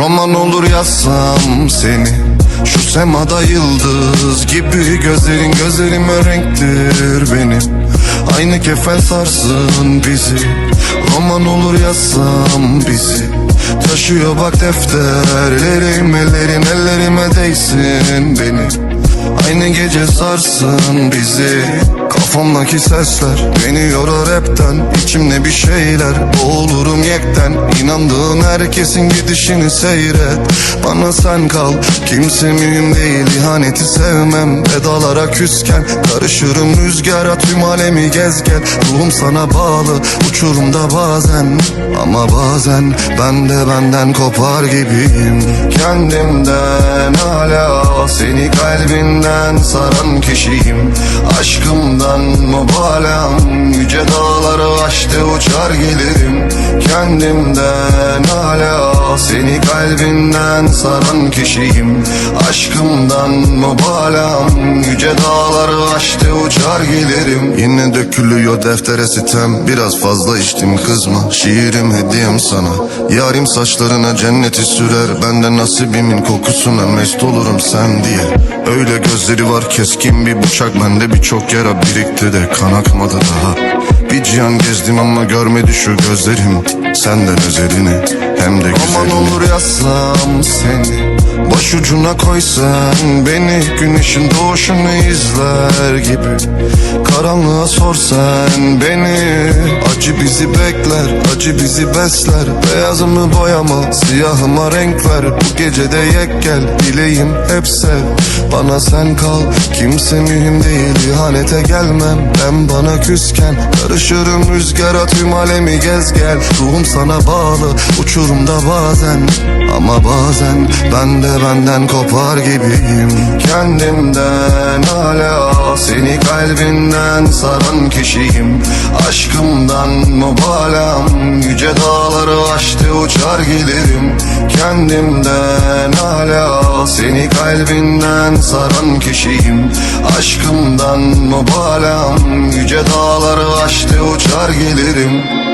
Roman olur yazsam seni. Şu semada yıldız gibi Gözlerin gözlerime renktir benim. Aynı kefen sarsın bizi. Roman olur yazsam bizi. Taşıyor bak defterlerim Ellerin ellerime değsin benim. Aynı gece sarsın bizi Kafamdaki sesler beni yorar hepten. İçimde bir şeyler boğulurum yekten. İnandığın herkesin gidişini seyret. Bana sen kal kimse mühim değil. İhaneti sevmem Vedalara küsken. Karışırım rüzgara tüm alemi gez Ruhum sana bağlı uçurumda bazen. Ama bazen ben de benden kopar gibiyim. Kendimden hala seni kalbinden saran kişiyim. Aşkımdan mübalağım Yüce dağları aştı uçar gelirim Kendimden hala seni kalbinden saran kişiyim. Aşkımdan mübalağım Yüce dağları aştı uçar gelirim Yine dökülüyor deftere sitem Biraz fazla içtim kızma. Şiirim hediyem sana. Yarim saçlarına cenneti sürer Benden nasibimin kokusuna mest olurum sen diye. Öyle gözleri var keskin bir bıçak Bende birçok yara birikti de kan akmadı daha Bir cihan gezdim ama görmedi şu gözlerim. Senden özelini hem de güzelini. Aman olur yazsam seni Başucuna koysan beni. Güneşin doğuşunu izler gibi. Karanlığa sorsan beni Acı bizi bekler, acı bizi besler. Beyazımı boyama, siyahıma renk ver. Bu gecede yek gel, dileğim hep sev. Bana sen kal, kimse mühim değil. İhanete gelmem, ben bana küsken. Karışırım rüzgara tüm alemi gez gel. Ruhum sana bağlı, uçurumda bazen. Ama bazen ben de benden kopar gibiyim. Kendimden hala seni kalbinden saran kişiyim. Aşkımdan mübalağım Yüce dağları aştı uçar gelirim Kendimden hala seni kalbinden saran kişiyim. Aşkımdan mübalağım Yüce dağları aştı uçar gelirim